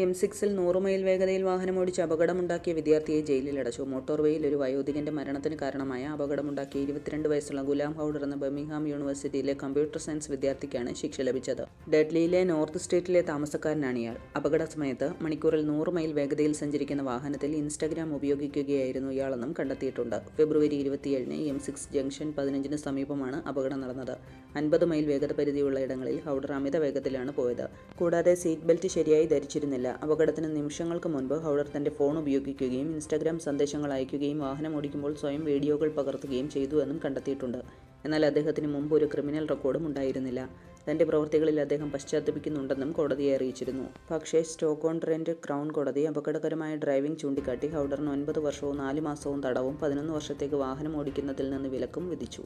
M സിക്സിൽ നൂറ് mile വേഗതയിൽ വാഹനമോടിച്ച് അപകടമുണ്ടാക്കിയ വിദ്യാർത്ഥിയെ ജയിലിലടച്ചു. മോട്ടോർവേയിൽ ഒരു വയോധികന്റെ മരണത്തിന് കാരണമായ അപകടമുണ്ടാക്കിയ ഇരുപത്തിരണ്ട് വയസ്സുള്ള ഗുലാം ഹൗഡർ എന്ന ബർമിംഗ്ഹാം യൂണിവേഴ്സിറ്റിയിലെ കമ്പ്യൂട്ടർ സയൻസ് വിദ്യാർത്ഥിക്കാണ് ശിക്ഷ ലഭിച്ചത്. ഡെഡ്ലിയിലെ നോർത്ത് സ്റ്റേറ്റിലെ താമസക്കാരനാണ് ഇയാൾ. അപകട സമയത്ത് മണിക്കൂറിൽ നൂറ് മൈൽ വേഗതയിൽ സഞ്ചരിക്കുന്ന വാഹനത്തിൽ ഇൻസ്റ്റഗ്രാം ഉപയോഗിക്കുകയായിരുന്നു ഇയാളെന്നും കണ്ടെത്തിയിട്ടുണ്ട്. ഫെബ്രുവരി ഇരുപത്തിയേഴിന് എം സിക്സ് ജംഗ്ഷൻ പതിനഞ്ചിന് സമീപമാണ് അപകടം നടന്നത്. അൻപത് മൈൽ വേഗത പരിധിയുള്ള ഇടങ്ങളിൽ ഹൗഡർ അമിത വേഗത്തിലാണ് പോയത്. കൂടാതെ സീറ്റ് ബെൽറ്റ് ശരിയായി ധരിച്ചിരുന്നില്ല. അപകടത്തിന് നിമിഷങ്ങൾക്ക് മുൻപ് ഹൗഡർ തന്റെ ഫോൺ ഉപയോഗിക്കുകയും ഇൻസ്റ്റാഗ്രാം സന്ദേശങ്ങൾ അയക്കുകയും വാഹനം ഓടിക്കുമ്പോൾ സ്വയം വീഡിയോകൾ പകർത്തുകയും ചെയ്തു എന്നും കണ്ടെത്തിയിട്ടുണ്ട്. എന്നാൽ അദ്ദേഹത്തിന് മുമ്പ് ഒരു ക്രിമിനൽ റെക്കോർഡും ഉണ്ടായിരുന്നില്ല. തന്റെ പ്രവൃത്തികളിൽ അദ്ദേഹം പശ്ചാത്തപിക്കുന്നുണ്ടെന്നും കോടതിയെ അറിയിച്ചിരുന്നു. പക്ഷേ സ്റ്റോക്കോൺ ട്രെൻഡ് ക്രൗൺ കോടതി അപകടകരമായ ഡ്രൈവിംഗ് ചൂണ്ടിക്കാട്ടി ഹൗഡറിന് ഒൻപത് വർഷവും നാല് മാസവും തടവും പതിനൊന്ന് വർഷത്തേക്ക് വാഹനം ഓടിക്കുന്നതിൽ നിന്ന് വിലക്കും വിധിച്ചു.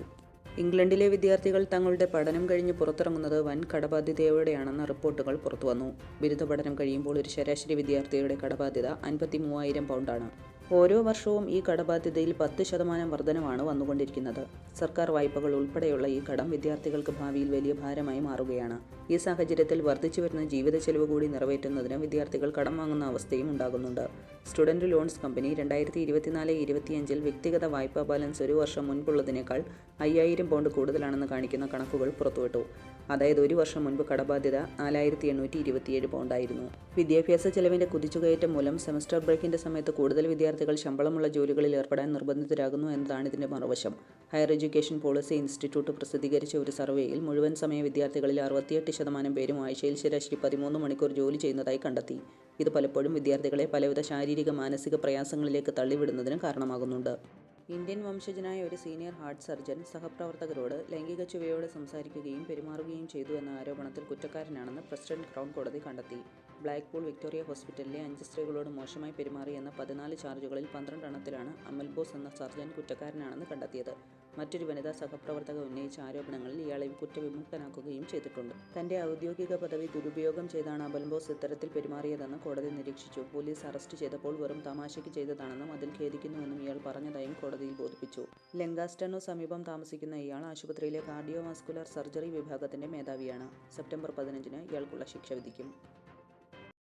ഇംഗ്ലണ്ടിലെ വിദ്യാർത്ഥികൾ തങ്ങളുടെ പഠനം കഴിഞ്ഞ് പുറത്തിറങ്ങുന്നത് വൻ കടബാധ്യതയോടെയാണെന്ന റിപ്പോർട്ടുകൾ പുറത്തുവന്നു. ബിരുദ പഠനം കഴിയുമ്പോൾ ഒരു ശരാശരി വിദ്യാർത്ഥിയുടെ കടബാധ്യത അൻപത്തി മൂവായിരം പൗണ്ടാണ് ഓരോ വർഷവും ഈ കടബാധ്യതയിൽ പത്ത് ശതമാനം വർധനമാണ് വന്നുകൊണ്ടിരിക്കുന്നത്. സർക്കാർ വായ്പകൾ ഉൾപ്പെടെയുള്ള ഈ കടം വിദ്യാർത്ഥികൾക്ക് ഭാവിയിൽ വലിയ ഭാരമായി മാറുകയാണ്. ഈ സാഹചര്യത്തിൽ വർദ്ധിച്ചു വരുന്ന ജീവിത ചെലവ് കൂടി നിറവേറ്റുന്നതിന് വിദ്യാർത്ഥികൾ കടം വാങ്ങുന്ന അവസ്ഥയും ഉണ്ടാകുന്നുണ്ട്. സ്റ്റുഡന്റ് ലോൺസ് കമ്പനി രണ്ടായിരത്തി ഇരുപത്തിനാല് ഇരുപത്തിയഞ്ചിൽ വ്യക്തിഗത വായ്പാ ബാലൻസ് ഒരു വർഷം മുൻപുള്ളതിനേക്കാൾ അയ്യായിരം പൗണ്ട് കൂടുതലാണെന്ന് കാണിക്കുന്ന കണക്കുകൾ പുറത്തുവിട്ടു. അതായത് ഒരു വർഷം മുൻപ് കടബാധ്യത നാലായിരത്തി എണ്ണൂറ്റി ഇരുപത്തിയേഴ് പൗണ്ടായിരുന്നു. വിദ്യാഭ്യാസ ചെലവിന്റെ കുതിച്ചുകയറ്റം മൂലം സെമസ്റ്റർ ബ്രേക്കിന്റെ സമയത്ത് കൂടുതൽ വിദ്യാർത്ഥികൾ ശമ്പളമുള്ള ജോലികളിൽ ഏർപ്പെടാൻ നിർബന്ധിതരാകുന്നു എന്നതാണ് ഇതിന്റെ മറുവശം. ഹയർ എഡ്യൂക്കേഷൻ പോളിസി ഇൻസ്റ്റിറ്റ്യൂട്ട് പ്രസിദ്ധീകരിച്ച ഒരു സർവേയിൽ മുഴുവൻ സമയ വിദ്യാർത്ഥികളിൽ അറുപത്തിയെട്ട് ശതമാനം പേരും ആഴ്ചയിൽ ശരാശരി പതിമൂന്ന് മണിക്കൂർ ജോലി ചെയ്യുന്നതായി കണ്ടെത്തി. ഇത് പലപ്പോഴും വിദ്യാർത്ഥികളെ പലവിധ ശാരീരിക മാനസിക പ്രയാസങ്ങളിലേക്ക് തള്ളിവിടുന്നതിന് കാരണമാകുന്നുണ്ട്. ഇന്ത്യൻ വംശജനായ ഒരു സീനിയർ ഹാർട്ട് സർജൻ സഹപ്രവർത്തകരോട് ലൈംഗിക ചുവയോട് സംസാരിക്കുകയും പെരുമാറുകയും ചെയ്തു എന്ന ആരോപണത്തിൽ കുറ്റക്കാരനാണെന്ന് പ്രസിഡന്റ് ക്രൗൺ കോടതി കണ്ടെത്തി. ബ്ലാക്ക് പൂൾ വിക്ടോറിയ ഹോസ്പിറ്റലിലെ അഞ്ച് സ്ത്രീകളോട് മോശമായി പെരുമാറി എന്ന പതിനാല് ചാർജുകളിൽ പന്ത്രണ്ടെണ്ണത്തിലാണ് അമൽ ബോസ് എന്ന സർജൻ കുറ്റക്കാരനാണെന്ന് കണ്ടെത്തിയത്. മറ്റൊരു വനിതാ സഹപ്രവർത്തക ഉന്നയിച്ച ആരോപണങ്ങളിൽ ഇയാളെ കുറ്റവിമുക്തനാക്കുകയും ചെയ്തിട്ടുണ്ട്. തന്റെ ഔദ്യോഗിക പദവി ദുരുപയോഗം ചെയ്താണ് അമൽ ബോസ് ഇത്തരത്തിൽ പെരുമാറിയതെന്ന് കോടതി നിരീക്ഷിച്ചു. പോലീസ് അറസ്റ്റ് ചെയ്തപ്പോൾ വെറും തമാശയ്ക്ക് ചെയ്തതാണെന്നും അതിൽ ഖേദിക്കുന്നുവെന്നും ഇയാൾ പറഞ്ഞതായും കോടതിയിൽ ബോധിപ്പിച്ചു. ലങ്കാസ്റ്റനു സമീപം താമസിക്കുന്ന ഇയാൾ ആശുപത്രിയിലെ കാർഡിയോവാസ്കുലർ സർജറി വിഭാഗത്തിന്റെ മേധാവിയാണ്. സെപ്റ്റംബർ പതിനഞ്ചിന് ഇയാൾക്കുള്ള ശിക്ഷ വിധിക്കും.